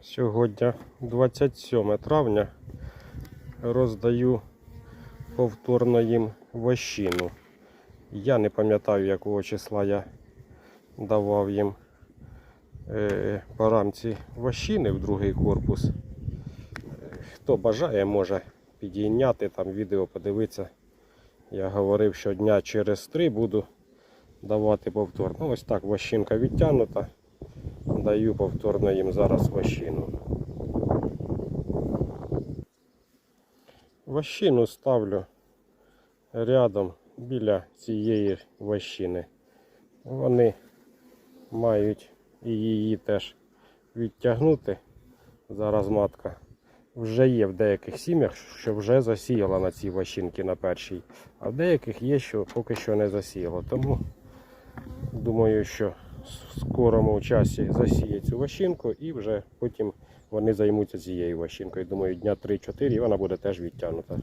Сьогодні 27 травня. Роздаю повторно їм вощину. Я не пам'ятаю, якого числа я давав їм е, по рамці вощини в другий корпус. Е, Хто бажає, може підійняти там відео, подивитися. Я говорив, що дня через три буду давати повторно. Ось так вощинка відтягнута. Даю повторно їм зараз вощину. Вощину ставлю рядом біля цієї вощини. Вони мають і її теж відтягнути. Зараз матка вже є в деяких сім'ях, що вже засіяла на цій вощинці на першій, а в деяких є, що поки що не засіяла. Тому думаю, що скорому часі засіє цю вощинку і вже потім вони займуться цією вощинкою. Думаю, дня 3-4 і вона буде теж відтягнута.